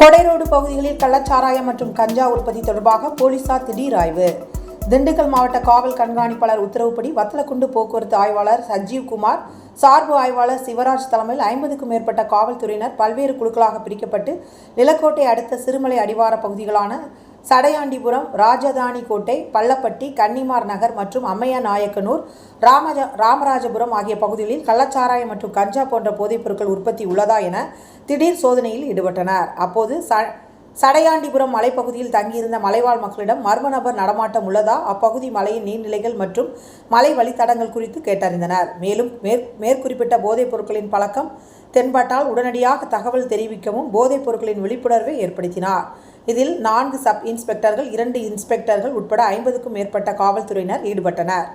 கொடைரோடு பகுதிகளில் கள்ளச்சாராயம் மற்றும் கஞ்சா உற்பத்தி தொடர்பாக போலீசார் திடீர் ஆய்வு. திண்டுக்கல் மாவட்ட காவல் கண்காணிப்பாளர் உத்தரவுப்படி வத்தலக்குண்டு போக்குவரத்து ஆய்வாளர் சஜீவ் குமார் சார்பு ஆய்வாளர் சிவராஜ் தலைமையில் ஐம்பதுக்கும் மேற்பட்ட காவல்துறையினர் பல்வேறு குழுக்களாக பிரிக்கப்பட்டு நிலக்கோட்டை அடுத்த சிறுமலை அடிவார பகுதிகளான சடையாண்டிபுரம் ராஜதானி கோட்டை பள்ளப்பட்டி கன்னிமார் நகர் மற்றும் அம்மையா நாயக்கனூர் ராமஜ ராமராஜபுரம் ஆகிய பகுதிகளில் கள்ளச்சாராயம் மற்றும் கஞ்சா போன்ற போதைப் பொருட்கள் உற்பத்தி உள்ளதா என திடீர் சோதனையில் ஈடுபட்டனர். அப்போது ச சடையாண்டிபுரம் மலைப்பகுதியில் தங்கியிருந்த மலைவாழ் மக்களிடம் மர்ம நபர் நடமாட்டம் உள்ளதா? அப்பகுதி மலையின் நீர்நிலைகள் மற்றும் மலை வழித்தடங்கள் குறித்து கேட்டறிந்தனர். மேலும் மேற் மேற்குறிப்பிட்ட போதைப் பொருட்களின் பழக்கம் தென்பட்டால் உடனடியாக தகவல் தெரிவிக்கவும் போதைப் பொருட்களின் விழிப்புணர்வை ஏற்படுத்தினார். இதில் நான்கு சப் இன்ஸ்பெக்டர்கள் இரண்டு இன்ஸ்பெக்டர்கள் உட்பட ஐம்பதுக்கும் மேற்பட்ட காவல்துறையினர் ஈடுபட்டனர்.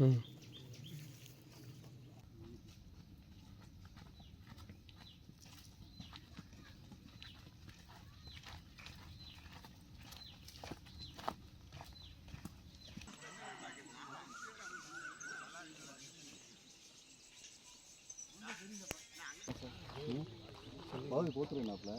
பகுதி போத்துருங்கண்ணாப்ல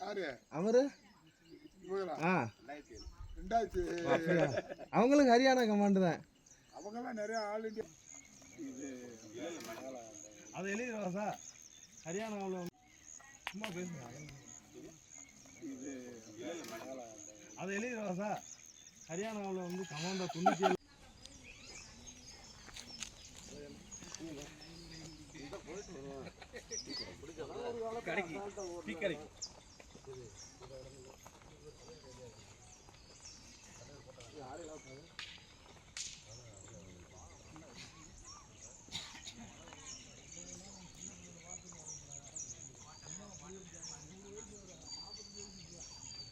யாரு? அவரு? ஆ. ரெண்டாயிரத்தி? அவங்களுக்கு ஹரியானா கமாண்டு தான். அவங்கெல்லாம் நிறைய ஆல் இண்டியா அது எழுதிடுவா சார்? ஹரியானாவில் வந்து சும்மா பேசுங்க. அது எழுதிடுவா சார்? ஹரியானாவில் வந்து கமாண்டோ தொண்ணூற்றி